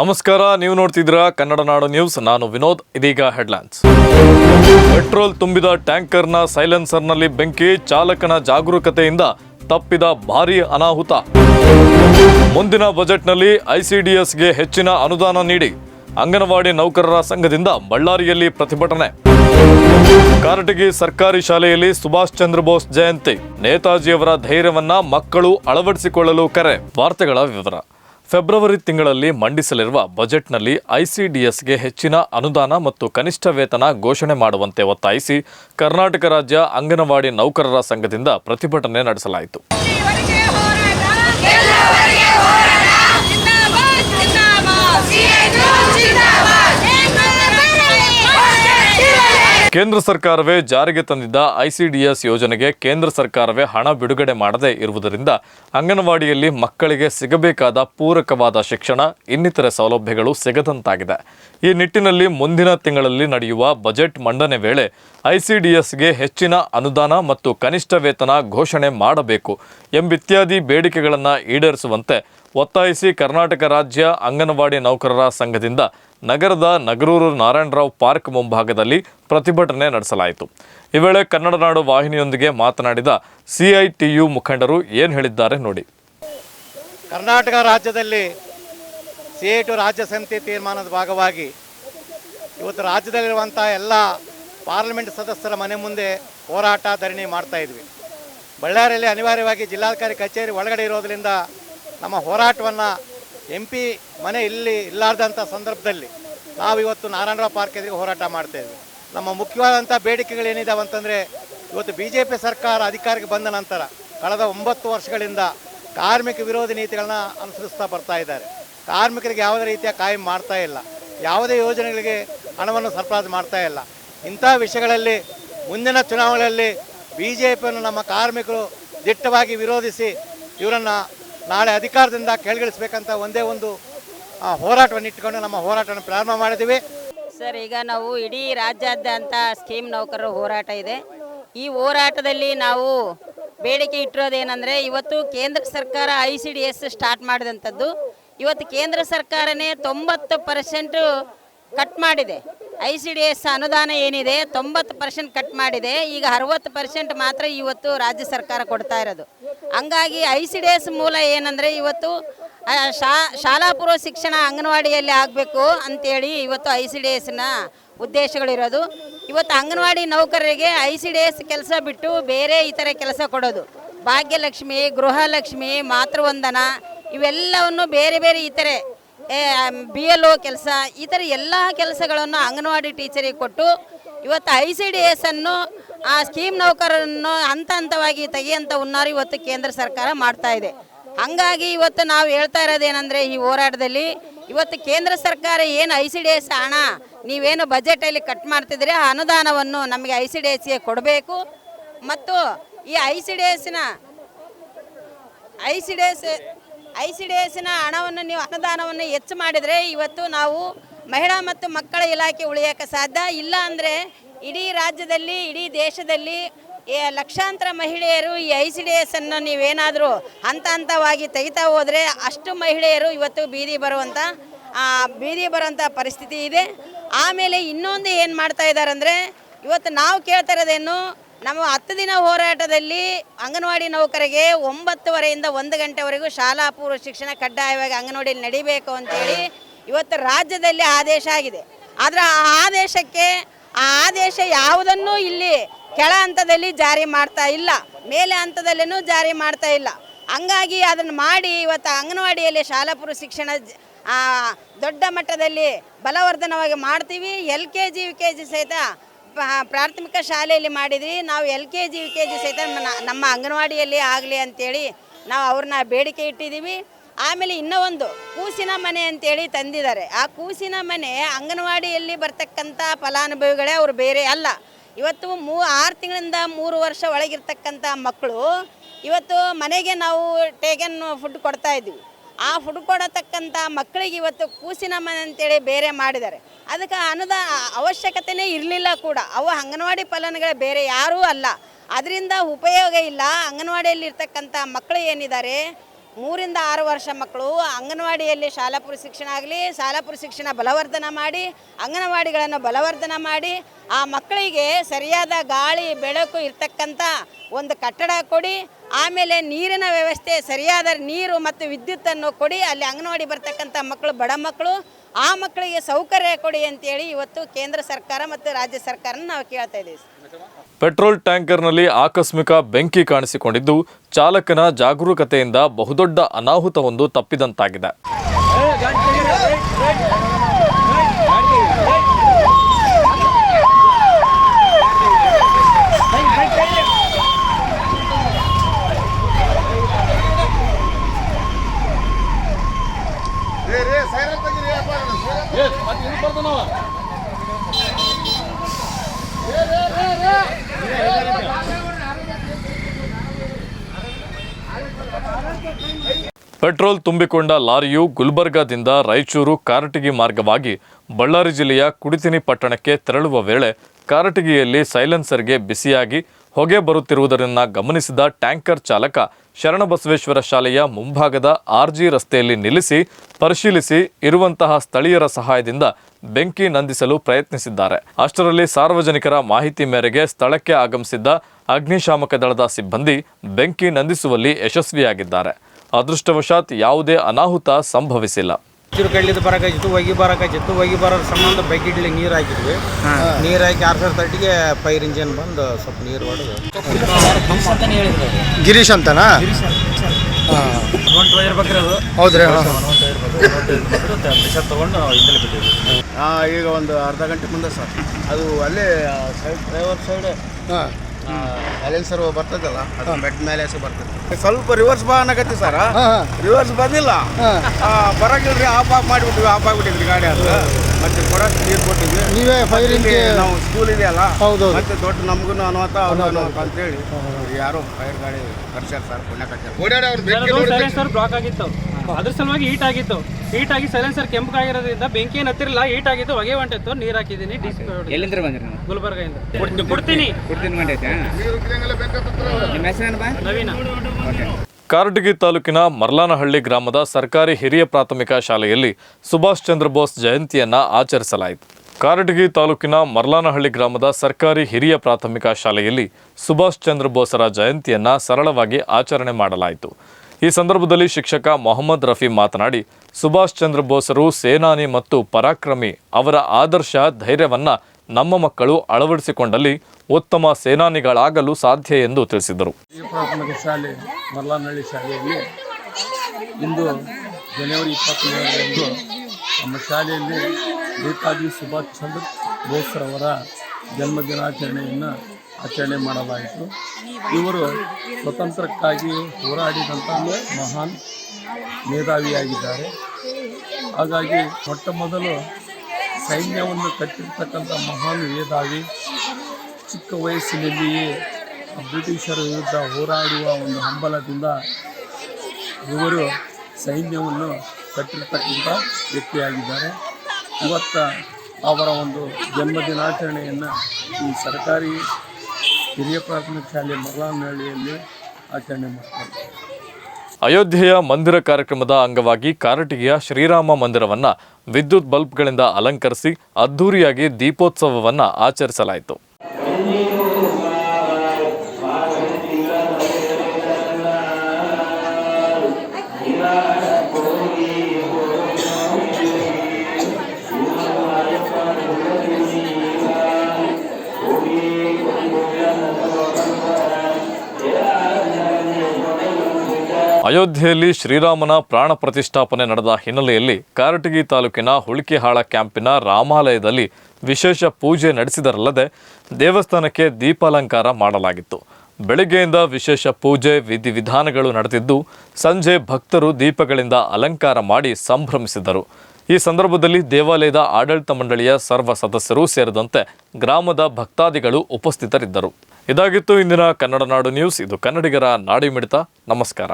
ನಮಸ್ಕಾರ, ನೀವು ನೋಡ್ತಿದ್ದೀರಾ ಕನ್ನಡ ನಾಡು ನ್ಯೂಸ್. ನಾನು ವಿನೋದ್, ಇದೀಗ ಹೆಡ್ಲೈನ್ಸ್. ಪೆಟ್ರೋಲ್ ತುಂಬಿದ ಟ್ಯಾಂಕರ್ನ ಸೈಲೆನ್ಸರ್ನಲ್ಲಿ ಬೆಂಕಿ, ಚಾಲಕನ ಜಾಗರೂಕತೆಯಿಂದ ತಪ್ಪಿದ ಭಾರೀ ಅನಾಹುತ. ಮುಂದಿನ ಬಜೆಟ್ನಲ್ಲಿ ಐಸಿಡಿಎಸ್ಗೆ ಹೆಚ್ಚಿನ ಅನುದಾನ ನೀಡಿ ಅಂಗನವಾಡಿ ನೌಕರರ ಸಂಘದಿಂದ ಬಳ್ಳಾರಿಯಲ್ಲಿ ಪ್ರತಿಭಟನೆ. ಕಾರಟಗಿ ಸರ್ಕಾರಿ ಶಾಲೆಯಲ್ಲಿ ಸುಭಾಷ್ ಚಂದ್ರ ಬೋಸ್ ಜಯಂತಿ. ನೇತಾಜಿಯವರ ಧೈರ್ಯವನ್ನ ಮಕ್ಕಳು ಅಳವಡಿಸಿಕೊಳ್ಳಲು ಕರೆ. ವಾರ್ತೆಗಳ ವಿವರ. ಫೆಬ್ರವರಿ ತಿಂಗಳಲ್ಲಿ ಮಂಡಿಸಲಿರುವ ಬಜೆಟ್ನಲ್ಲಿ ಐಸಿಡಿಎಸ್ಗೆ ಹೆಚ್ಚಿನ ಅನುದಾನ ಮತ್ತು ಕನಿಷ್ಠ ವೇತನ ಘೋಷಣೆ ಮಾಡುವಂತೆ ಒತ್ತಾಯಿಸಿ ಕರ್ನಾಟಕ ರಾಜ್ಯ ಅಂಗನವಾಡಿ ನೌಕರರ ಸಂಘದಿಂದ ಪ್ರತಿಭಟನೆ ನಡೆಸಲಾಯಿತು. ಕೇಂದ್ರ ಸರ್ಕಾರವೇ ಜಾರಿಗೆ ತಂದಿದ್ದ ಐಸಿಡಿಎಸ್ ಯೋಜನೆಗೆ ಕೇಂದ್ರ ಸರ್ಕಾರವೇ ಹಣ ಬಿಡುಗಡೆ ಮಾಡದೇ ಇರುವುದರಿಂದ ಅಂಗನವಾಡಿಯಲ್ಲಿ ಮಕ್ಕಳಿಗೆ ಸಿಗಬೇಕಾದ ಪೂರಕವಾದ ಶಿಕ್ಷಣ, ಇನ್ನಿತರೆ ಸೌಲಭ್ಯಗಳು ಸಿಗದಂತಾಗಿದೆ. ಈ ನಿಟ್ಟಿನಲ್ಲಿ ಮುಂದಿನ ತಿಂಗಳಲ್ಲಿ ನಡೆಯುವ ಬಜೆಟ್ ಮಂಡನೆ ವೇಳೆ ಐಸಿಡಿಎಸ್ಗೆ ಹೆಚ್ಚಿನ ಅನುದಾನ ಮತ್ತು ಕನಿಷ್ಠ ವೇತನ ಘೋಷಣೆ ಮಾಡಬೇಕು ಎಂಬಿತ್ಯಾದಿ ಬೇಡಿಕೆಗಳನ್ನು ಈಡೇರಿಸುವಂತೆ ಒತ್ತಾಯಿಸಿ ಕರ್ನಾಟಕ ರಾಜ್ಯ ಅಂಗನವಾಡಿ ನೌಕರರ ಸಂಘದಿಂದ ನಗರದ ನಗರೂರು ನಾರಾಯಣರಾವ್ ಪಾರ್ಕ್ ಮುಂಭಾಗದಲ್ಲಿ ಪ್ರತಿಭಟನೆ ನಡೆಸಲಾಯಿತು. ಈ ವೇಳೆ ಕನ್ನಡ ನಾಡು ವಾಹಿನಿಯೊಂದಿಗೆ ಮಾತನಾಡಿದ ಸಿಐಟಿಯು ಮುಖಂಡರು ಏನು ಹೇಳಿದ್ದಾರೆ ನೋಡಿ. ಕರ್ನಾಟಕ ರಾಜ್ಯದಲ್ಲಿ ಸಿ ಎ ಟು ರಾಜ್ಯ ಸಮಿತಿ ತೀರ್ಮಾನದ ಭಾಗವಾಗಿ ಇವತ್ತು ರಾಜ್ಯದಲ್ಲಿರುವಂಥ ಎಲ್ಲ ಪಾರ್ಲಿಮೆಂಟ್ ಸದಸ್ಯರ ಮನೆ ಮುಂದೆ ಹೋರಾಟ ಧರಣಿ ಮಾಡ್ತಾ ಇದ್ವಿ. ಬಳ್ಳಾರಿಯಲ್ಲಿ ಅನಿವಾರ್ಯವಾಗಿ ಜಿಲ್ಲಾಧಿಕಾರಿ ಕಚೇರಿ ಒಳಗಡೆ ಇರೋದ್ರಿಂದ ನಮ್ಮ ಹೋರಾಟವನ್ನು ಎಂ ಮನೆ ಇಲ್ಲಿ ಇಲ್ಲಾರ್ದಂಥ ಸಂದರ್ಭದಲ್ಲಿ ನಾವು ಇವತ್ತು ನಾರಾಯಣರಾವ್ ಪಾರ್ಕ್ ಎದುರಿಗೆ ಹೋರಾಟ ಮಾಡ್ತಾ ಇದ್ವಿ. ನಮ್ಮ ಮುಖ್ಯವಾದಂಥ ಬೇಡಿಕೆಗಳು ಅಂತಂದರೆ, ಇವತ್ತು ಬಿ ಜೆ ಪಿ ಸರ್ಕಾರ ಅಧಿಕಾರಕ್ಕೆ ಬಂದ ನಂತರ ಕಳೆದ ಒಂಬತ್ತು ವರ್ಷಗಳಿಂದ ಕಾರ್ಮಿಕ ವಿರೋಧಿ ನೀತಿಗಳನ್ನ ಅನುಸರಿಸ್ತಾ ಬರ್ತಾ ಇದ್ದಾರೆ. ಕಾರ್ಮಿಕರಿಗೆ ಯಾವುದೇ ರೀತಿಯ ಕಾಯಂ ಮಾಡ್ತಾ ಇಲ್ಲ. ಯಾವುದೇ ಯೋಜನೆಗಳಿಗೆ ಹಣವನ್ನು ಸರಬರಾಜು ಮಾಡ್ತಾ ಇಲ್ಲ. ಇಂಥ ವಿಷಯಗಳಲ್ಲಿ ಮುಂದಿನ ಚುನಾವಣೆಯಲ್ಲಿ ಬಿ ನಮ್ಮ ಕಾರ್ಮಿಕರು ದಿಟ್ಟವಾಗಿ ವಿರೋಧಿಸಿ ಇವರನ್ನು ನಾಳೆ ಅಧಿಕಾರದಿಂದ ಕೆಳಗಿಳಿಸ್ಬೇಕಂತ ಒಂದೇ ಒಂದು ಹೋರಾಟವನ್ನು ಇಟ್ಟುಕೊಂಡು ನಮ್ಮ ಹೋರಾಟವನ್ನು ಪ್ರಾರಂಭ ಮಾಡಿದ್ದೀವಿ. ಸರ್, ಈಗ ನಾವು ಇಡೀ ರಾಜ್ಯಾದ್ಯಂತ ಸ್ಕೀಮ್ ನೌಕರರ ಹೋರಾಟ ಇದೆ. ಈ ಹೋರಾಟದಲ್ಲಿ ನಾವು ಬೇಡಿಕೆ ಇಟ್ಟಿರೋದೇನೆಂದರೆ, ಇವತ್ತು ಕೇಂದ್ರ ಸರ್ಕಾರ I C D S start ಮಾಡಿದಂಥದ್ದು. ಇವತ್ತು ಕೇಂದ್ರ ಸರ್ಕಾರನೇ ತೊಂಬತ್ತು ಪರ್ಸೆಂಟು ಕಟ್ ಮಾಡಿದೆ. ಐ ಸಿ ಡಿ ಎಸ್ ಅನುದಾನ ಏನಿದೆ, ತೊಂಬತ್ತು ಪರ್ಸೆಂಟ್ ಕಟ್ ಮಾಡಿದೆ. ಈಗ ಅರವತ್ತು ಪರ್ಸೆಂಟ್ ಮಾತ್ರ ಇವತ್ತು ರಾಜ್ಯ ಸರ್ಕಾರ ಕೊಡ್ತಾ ಇರೋದು. ಹಂಗಾಗಿ ಐ ಸಿ ಡಿ ಎಸ್ ಮೂಲ ಏನಂದರೆ ಇವತ್ತು ಶಾ, ಶಾಲಾ ಪೂರ್ವ ಶಿಕ್ಷಣ ಅಂಗನವಾಡಿಯಲ್ಲಿ ಆಗಬೇಕು ಅಂತೇಳಿ ಇವತ್ತು ಐ ಸಿ ಡಿ ಎಸ್ನ ಉದ್ದೇಶಗಳಿರೋದು. ಇವತ್ತು ಅಂಗನವಾಡಿ ನೌಕರರಿಗೆ ಐ ಸಿ ಡಿ ಎಸ್ ಕೆಲಸ ಬಿಟ್ಟು ಬೇರೆ ಇತರ ಕೆಲಸ ಕೊಡೋದು. ಭಾಗ್ಯಲಕ್ಷ್ಮಿ, ಗೃಹಲಕ್ಷ್ಮಿ, ಮಾತೃವಂದನ ಇವೆಲ್ಲವನ್ನು ಬೇರೆ ಬೇರೆ ಇತರೆ ಬಿ ಎಲ್ ಒ ಕೆಲಸ, ಈ ಥರ ಎಲ್ಲ ಕೆಲಸಗಳನ್ನು ಅಂಗನವಾಡಿ ಟೀಚರಿಗೆ ಕೊಟ್ಟು ಇವತ್ತು ಐ ಸಿ ಡಿ ಎಸ್ ಅನ್ನು ಆ ಸ್ಕೀಮ್ ನೌಕರರನ್ನು ಹಂತ ಹಂತವಾಗಿ ತೆಗೆಯಂತ ಹುನ್ನಾರ ಇವತ್ತು ಕೇಂದ್ರ ಸರ್ಕಾರ ಮಾಡ್ತಾ ಇದೆ. ಹಂಗಾಗಿ ಇವತ್ತು ನಾವು ಹೇಳ್ತಾ ಇರೋದೇನೆಂದರೆ ಈ ಹೋರಾಟದಲ್ಲಿ ಇವತ್ತು ಕೇಂದ್ರ ಸರ್ಕಾರ ಏನು ಐ ಸಿ ಡಿ ಎಸ್ ಹಣ ನೀವೇನು ಬಜೆಟಲ್ಲಿ ಕಟ್ ಮಾಡ್ತಿದ್ರೆ ಆ ಅನುದಾನವನ್ನು ನಮಗೆ ಐ ಸಿ ಡಿ ಎಸ್ಗೆ ಕೊಡಬೇಕು. ಮತ್ತು ಈ ಐ ಸಿ ಡಿ ಎಸ್ನ I C D S I C D ಎಸ್ನ ಹಣವನ್ನು ನೀವು ಅನುದಾನವನ್ನು ಹೆಚ್ಚು ಮಾಡಿದರೆ ಇವತ್ತು ನಾವು ಮಹಿಳಾ ಮತ್ತು ಮಕ್ಕಳ ಇಲಾಖೆ ಉಳಿಯೋಕ್ಕೆ ಸಾಧ್ಯ. ಇಲ್ಲ ಅಂದರೆ ಇಡೀ ರಾಜ್ಯದಲ್ಲಿ, ಇಡೀ ದೇಶದಲ್ಲಿ ಲಕ್ಷಾಂತರ ಮಹಿಳೆಯರು ಈ ಐ ಸಿ ಡಿ ಎಸ್ ಅನ್ನು ನೀವೇನಾದರೂ ಹಂತ ಹಂತವಾಗಿ ತೆಗಿತಾ ಹೋದರೆ ಅಷ್ಟು ಮಹಿಳೆಯರು ಇವತ್ತು ಬೀದಿ ಬರುವಂಥ ಬೀದಿ ಬರುವಂಥ ಪರಿಸ್ಥಿತಿ ಇದೆ. ಆಮೇಲೆ ಇನ್ನೊಂದು ಏನು ಮಾಡ್ತಾ ಇದ್ದಾರೆ ಅಂದರೆ ಇವತ್ತು ನಾವು ಕೇಳ್ತಾ ಇರೋದೇನು, ನಮ್ಮ ಹತ್ತು ದಿನ ಹೋರಾಟದಲ್ಲಿ ಅಂಗನವಾಡಿ ನೌಕರಿಗೆ ಒಂಬತ್ತುವರೆಯಿಂದ ಒಂದು ಗಂಟೆವರೆಗೂ ಶಾಲಾ ಪೂರ್ವ ಶಿಕ್ಷಣ ಕಡ್ಡಾಯವಾಗಿ ಅಂಗನವಾಡಿಯಲ್ಲಿ ನಡಿಬೇಕು ಅಂತೇಳಿ ಇವತ್ತು ರಾಜ್ಯದಲ್ಲಿ ಆದೇಶ ಆಗಿದೆ. ಆದರೆ ಆ ಆದೇಶಕ್ಕೆ ಆ ಆದೇಶ ಯಾವುದನ್ನೂ ಇಲ್ಲಿ ಕೆಳ ಹಂತದಲ್ಲಿ ಜಾರಿ ಮಾಡ್ತಾ ಇಲ್ಲ, ಮೇಲೆ ಹಂತದಲ್ಲೇನೂ ಜಾರಿ ಮಾಡ್ತಾ ಇಲ್ಲ. ಹಂಗಾಗಿ ಅದನ್ನು ಮಾಡಿ ಇವತ್ತು ಅಂಗನವಾಡಿಯಲ್ಲಿ ಶಾಲಾ ಪೂರ್ವ ಶಿಕ್ಷಣ ದೊಡ್ಡ ಮಟ್ಟದಲ್ಲಿ ಬಲವರ್ಧನವಾಗಿ ಮಾಡ್ತೀವಿ. L K G, U K G ಸಹಿತ ಪ್ರಾಥಮಿಕ ಶಾಲೆಯಲ್ಲಿ ಮಾಡಿದ್ವಿ. ನಾವು L K G, U K G ಸಹಿತ ನಮ್ಮ ಅಂಗನವಾಡಿಯಲ್ಲಿ ಆಗಲಿ ಅಂತೇಳಿ ನಾವು ಅವ್ರನ್ನ ಬೇಡಿಕೆ ಇಟ್ಟಿದ್ದೀವಿ. ಆಮೇಲೆ ಇನ್ನೂ ಒಂದು ಕೂಸಿನ ಮನೆ ಅಂತೇಳಿ ತಂದಿದ್ದಾರೆ. ಆ ಕೂಸಿನ ಮನೆ ಅಂಗನವಾಡಿಯಲ್ಲಿ ಬರ್ತಕ್ಕಂಥ ಫಲಾನುಭವಿಗಳೇ ಅವರು ಬೇರೆ ಅಲ್ಲ. ಇವತ್ತು ಮೂ ಆರು ತಿಂಗಳಿಂದ ಮೂರು ವರ್ಷ ಒಳಗಿರ್ತಕ್ಕಂಥ ಮಕ್ಕಳು ಇವತ್ತು ಮನೆಗೆ ನಾವು ಟೇಗನ್ ಫುಡ್ ಕೊಡ್ತಾ ಇದ್ವಿ ಆ ಫುಡ್ ಕೊಡತಕ್ಕಂಥ ಮಕ್ಕಳಿಗೆ ಇವತ್ತು ಕೂಸಿನ ಮನೆ ಅಂತೇಳಿ ಬೇರೆ ಮಾಡಿದ್ದಾರೆ. ಅದಕ್ಕೆ ಅನುದ ಅವಶ್ಯಕತೆನೇ ಇರಲಿಲ್ಲ ಕೂಡ. ಅವು ಅಂಗನವಾಡಿ ಫಲಾನುಗಳೇ ಬೇರೆ ಯಾರೂ ಅಲ್ಲ. ಅದರಿಂದ ಉಪಯೋಗ ಇಲ್ಲ. ಅಂಗನವಾಡಿಯಲ್ಲಿ ಇರ್ತಕ್ಕಂಥ ಮಕ್ಕಳು ಏನಿದ್ದಾರೆ? ಮೂರಿಂದ ಆರು ವರ್ಷ ಮಕ್ಕಳು ಅಂಗನವಾಡಿಯಲ್ಲಿ ಶಾಲಾಪುರ ಶಿಕ್ಷಣ ಆಗಲಿ ಶಾಲಾಪುರ ಶಿಕ್ಷಣ ಬಲವರ್ಧನ ಮಾಡಿ, ಅಂಗನವಾಡಿಗಳನ್ನು ಬಲವರ್ಧನ ಮಾಡಿ, ಆ ಮಕ್ಕಳಿಗೆ ಸರಿಯಾದ ಗಾಳಿ, ಬೆಳಕು ಇರ್ತಕ್ಕಂಥ ಒಂದು ಕಟ್ಟಡ ಕೊಡಿ, ಆಮೇಲೆ ನೀರಿನ ವ್ಯವಸ್ಥೆ, ಸರಿಯಾದ ನೀರು ಮತ್ತು ವಿದ್ಯುತ್ತನ್ನು ಕೊಡಿ, ಅಲ್ಲಿ ಅಂಗನವಾಡಿ ಬರ್ತಕ್ಕಂಥ ಮಕ್ಕಳು, ಬಡ ಮಕ್ಕಳು, ಆ ಮಕ್ಕಳಿಗೆ ಸೌಕರ್ಯ ಕೊಡಿ ಅಂತೇಳಿ ಇವತ್ತು ಕೇಂದ್ರ ಸರ್ಕಾರ ಮತ್ತು ರಾಜ್ಯ ಸರ್ಕಾರನ ನಾವು ಕೇಳ್ತಾ ಇದ್ದೀವಿ. ಪೆಟ್ರೋಲ್ ಟ್ಯಾಂಕರ್ನಲ್ಲಿ ಆಕಸ್ಮಿಕ ಬೆಂಕಿ ಕಾಣಿಸಿಕೊಂಡಿದ್ದು ಚಾಲಕನ ಜಾಗರೂಕತೆಯಿಂದ ಬಹುದೊಡ್ಡ ಅನಾಹುತವೊಂದು ತಪ್ಪಿದಂತಾಗಿದೆ. ಪೆಟ್ರೋಲ್ ತುಂಬಿಕೊಂಡ ಲಾರಿಯು ಗುಲ್ಬರ್ಗಾದಿಂದ ರಾಯಚೂರು ಕಾರಟಗಿ ಮಾರ್ಗವಾಗಿ ಬಳ್ಳಾರಿ ಜಿಲ್ಲೆಯ ಕುಡಿತಿನಿ ಪಟ್ಟಣಕ್ಕೆ ತೆರಳುವ ವೇಳೆ ಕಾರಟಗಿಯಲ್ಲಿ ಸೈಲೆನ್ಸರ್ಗೆ ಬಿಸಿಯಾಗಿ ಹೊಗೆ ಬರುತ್ತಿರುವುದರಿಂದ ಗಮನಿಸಿದ ಟ್ಯಾಂಕರ್ ಚಾಲಕ ಶರಣಬಸವೇಶ್ವರ ಶಾಲೆಯ ಮುಂಭಾಗದ ಆರ್ಜಿ ರಸ್ತೆಯಲ್ಲಿ ನಿಲ್ಲಿಸಿ ಪರಿಶೀಲಿಸಿ ಇರುವಂತಹ ಸ್ಥಳೀಯರ ಸಹಾಯದಿಂದ ಬೆಂಕಿ ನಂದಿಸಲು ಪ್ರಯತ್ನಿಸಿದ್ದಾರೆ. ಅಷ್ಟರಲ್ಲಿ ಸಾರ್ವಜನಿಕರ ಮಾಹಿತಿ ಮೇರೆಗೆ ಸ್ಥಳಕ್ಕೆ ಆಗಮಿಸಿದ್ದ ಅಗ್ನಿಶಾಮಕ ದಳದ ಸಿಬ್ಬಂದಿ ಬೆಂಕಿ ನಂದಿಸುವಲ್ಲಿ ಯಶಸ್ವಿಯಾಗಿದ್ದಾರೆ. ಅದೃಷ್ಟವಶಾತ್ ಯಾವುದೇ ಅನಾಹುತ ಸಂಭವಿಸಿಲ್ಲ. ನೀರು ಕಳ್ಳಿದ್ದು ಬರಕಾಯ್ತಿತ್ತು ಒಗಿ ಬರಕಾಯ್ತಿತ್ತು ಒಗಿ ಬರೋ ಸಂಬಂಧ ಬಕೆಟ್ಲಿ ನೀರು ಹಾಕಿದ್ವಿ. ನೀರು ಹಾಕಿ ಆರು ಸಾವಿರ ತಟ್ಟಿಗೆ ಫೈರ್ ಇಂಜಿನ್ ಬಂದು ಸ್ವಲ್ಪ ನೀರು ಹೊಡೆದು. ಗಿರೀಶ್ ಅಂತನಾ? ಹೌದ್ರಿ ಆ, ಈಗ ಒಂದು ಅರ್ಧ ಗಂಟೆ ಮುಂದೆ ಸರ್. ಅದು ಅಲ್ಲೇ ಸೈಡ್ ಡ್ರೈವರ್ ಸೈಡ್ ಹಾಂ. ಸೈಲೆನ್ಸರ್ ಬರ್ತದಲ್ಲ ಅದು ಬೆಡ್ ಮೇಲೆ ಹೆಸರು ಬರ್ತದೆ. ಸ್ವಲ್ಪ ರಿವರ್ಸ್ ಬಾ ಅನ್ನಕತ್ತಿ ಸರ್ ರಿವರ್ಸ್ ಬಂದಿಲ್ಲ. ಬರಂಗಿಲ್ರಿ ಆಫ್ ಆಫ್ ಮಾಡಿಬಿಟ್ವಿ ಆಫ್ ಆಗಿಬಿಟ್ಟಿದ್ರಿ ಗಾಡಿ ಅದು ಮತ್ತೆ ಕೊಡಕ್ಕೆ ನೀರು ಕೊಟ್ಟಿದ್ವಿ. ನೀವೇ ಫೈರ್ ನಾವು ಸ್ಕೂಲ್ ಇದೆಯಲ್ಲ ಹೌದು ಮತ್ತೆ ದೊಡ್ಡ ನಮಗೂ ಅನುಮತ ಅವ್ರು ಅನುಮತ ಅಂತೇಳಿ. ಯಾರು ಫೈರ್ ಗಾಡಿ ಕರ್ಸ್ಯಾರ ಸರ್ ಪುಣ್ಯ ಸೈಲೆನ್ಸರ್ ಬ್ಲಾಕ್ ಆಗಿತ್ತು ಅದ್ರ ಸಲುವಾಗಿ ಹೀಟ್ ಆಗಿತ್ತು. ಹೀಟ್ ಆಗಿ ಸೈಲೆನ್ಸರ್ ಕೆಂಪಗಾಗಿರೋದ್ರಿಂದ ಬೆಂಕಿ ಏನು ಹತ್ತಿರಲ್ಲ ಹೀಟ್ ಆಗಿತ್ತು ಹೊಗೆ ಹೊಂಟಿತ್ತು ನೀರು ಹಾಕಿದ್ದೀನಿ ಡಿ ಸಿ ಎಲ್ಲಿಂದ ಬಂದ್ರಿ ನೀವು? ಗುಲ್ಬರ್ಗದಿಂದ ಕೊಡ್ತೀನಿ ನಿಮ್ಮ ಹೆಸರೇನಪ್ಪ ನವೀನ. ಕಾರಟಗಿ ತಾಲೂಕಿನ ಮರ್ಲಾನಹಳ್ಳಿ ಗ್ರಾಮದ ಸರ್ಕಾರಿ ಹಿರಿಯ ಪ್ರಾಥಮಿಕ ಶಾಲೆಯಲ್ಲಿ ಸುಭಾಷ್ ಚಂದ್ರ ಬೋಸ್ ಜಯಂತಿಯನ್ನ ಆಚರಿಸಲಾಯಿತು. ಕಾರಟಗಿ ತಾಲೂಕಿನ ಮರ್ಲಾನಹಳ್ಳಿ ಗ್ರಾಮದ ಸರ್ಕಾರಿ ಹಿರಿಯ ಪ್ರಾಥಮಿಕ ಶಾಲೆಯಲ್ಲಿ ಸುಭಾಷ್ ಚಂದ್ರ ಬೋಸರ ಜಯಂತಿಯನ್ನ ಸರಳವಾಗಿ ಆಚರಣೆ ಮಾಡಲಾಯಿತು. ಈ ಸಂದರ್ಭದಲ್ಲಿ ಶಿಕ್ಷಕ ಮೊಹಮ್ಮದ್ ರಫಿ ಮಾತನಾಡಿ, ಸುಭಾಷ್ ಚಂದ್ರ ಬೋಸರು ಸೇನಾನಿ ಮತ್ತು ಪರಾಕ್ರಮಿ ಅವರ ಆದರ್ಶ ಧೈರ್ಯವನ್ನ ನಮ್ಮ ಮಕ್ಕಳು ಅಳವಡಿಸಿಕೊಂಡಲ್ಲಿ ಉತ್ತಮ ಸೇನಾನಿಗಳಾಗಲು ಸಾಧ್ಯ ಎಂದು ತಿಳಿಸಿದರು. ಪ್ರಾಥಮಿಕ ಶಾಲೆ ಮರ್ಲಾನಹಳ್ಳಿ ಶಾಲೆಯಲ್ಲಿ ಇಂದು ಜನವರಿ ನಮ್ಮ ಶಾಲೆಯಲ್ಲಿ ನೇತಾಜಿ ಸುಭಾಷ್ ಚಂದ್ರ ಬೋಸ್ರವರ ಆಚರಣೆ ಮಾಡಲಾಯಿತು. ಇವರು ಸ್ವತಂತ್ರಕ್ಕಾಗಿ ಹೋರಾಡಿದಂಥ ಮಹಾನ್ ಮೇಧಾವಿಯಾಗಿದ್ದಾರೆ. ಹಾಗಾಗಿ ಮೊಟ್ಟ ಮೊದಲು ಸೈನ್ಯವನ್ನು ಕಟ್ಟಿರ್ತಕ್ಕಂಥ ಮಹಾನ್ ಮೇಧಾವಿ ಚಿಕ್ಕ ವಯಸ್ಸಿನಲ್ಲಿಯೇ ಬ್ರಿಟಿಷರ ವಿರುದ್ಧ ಹೋರಾಡುವ ಒಂದು ಹಂಬಲದಿಂದ ಇವರು ಸೈನ್ಯವನ್ನು ಕಟ್ಟಿರ್ತಕ್ಕಂಥ ವ್ಯಕ್ತಿಯಾಗಿದ್ದಾರೆ. ಇವತ್ತ ಅವರ ಒಂದು ಜನ್ಮದಿನಾಚರಣೆಯನ್ನು ಈ ಸರ್ಕಾರಿ ಹಿರಿಯ ಪ್ರಾಥಮಿಕ ಶಾಲೆ ಮರಳನಹಳ್ಳಿಯಲ್ಲಿ ಆಚರಣೆ ಮಾಡ್ತಾರೆ. ಅಯೋಧ್ಯೆಯ ಮಂದಿರ ಕಾರ್ಯಕ್ರಮದ ಅಂಗವಾಗಿ ಕಾರಟಗಿಯ ಶ್ರೀರಾಮ ಮಂದಿರವನ್ನ ವಿದ್ಯುತ್ ಬಲ್ಬ್ಗಳಿಂದ ಅಲಂಕರಿಸಿ ಅದ್ಧೂರಿಯಾಗಿ ದೀಪೋತ್ಸವವನ್ನ ಆಚರಿಸಲಾಯಿತು. ಅಯೋಧ್ಯೆಯಲ್ಲಿ ಶ್ರೀರಾಮನ ಪ್ರಾಣ ಪ್ರತಿಷ್ಠಾಪನೆ ನಡೆದ ಹಿನ್ನೆಲೆಯಲ್ಲಿ ಕಾರಟಗಿ ತಾಲೂಕಿನ ಹುಳಿಕೆಹಾಳ ಕ್ಯಾಂಪಿನ ರಾಮಾಲಯದಲ್ಲಿ ವಿಶೇಷ ಪೂಜೆ ನಡೆಸಿದರಲ್ಲದೆ ದೇವಸ್ಥಾನಕ್ಕೆ ದೀಪಾಲಂಕಾರ ಮಾಡಲಾಗಿತ್ತು. ಬೆಳಗ್ಗೆಯಿಂದ ವಿಶೇಷ ಪೂಜೆ ವಿಧಿವಿಧಾನಗಳು ನಡೆದಿದ್ದು, ಸಂಜೆ ಭಕ್ತರು ದೀಪಗಳಿಂದ ಅಲಂಕಾರ ಮಾಡಿ ಸಂಭ್ರಮಿಸಿದರು. ಈ ಸಂದರ್ಭದಲ್ಲಿ ದೇವಾಲಯದ ಆಡಳಿತ ಮಂಡಳಿಯ ಸರ್ವ ಸದಸ್ಯರು ಸೇರಿದಂತೆ ಗ್ರಾಮದ ಭಕ್ತಾದಿಗಳು ಉಪಸ್ಥಿತರಿದ್ದರು. ಇದಾಗಿತ್ತು ಇಂದಿನ ಕನ್ನಡ ನಾಡು ನ್ಯೂಸ್. ಇದು ಕನ್ನಡಿಗರ ನಾಡಿ ಮಿಡಿತ ನಮಸ್ಕಾರ.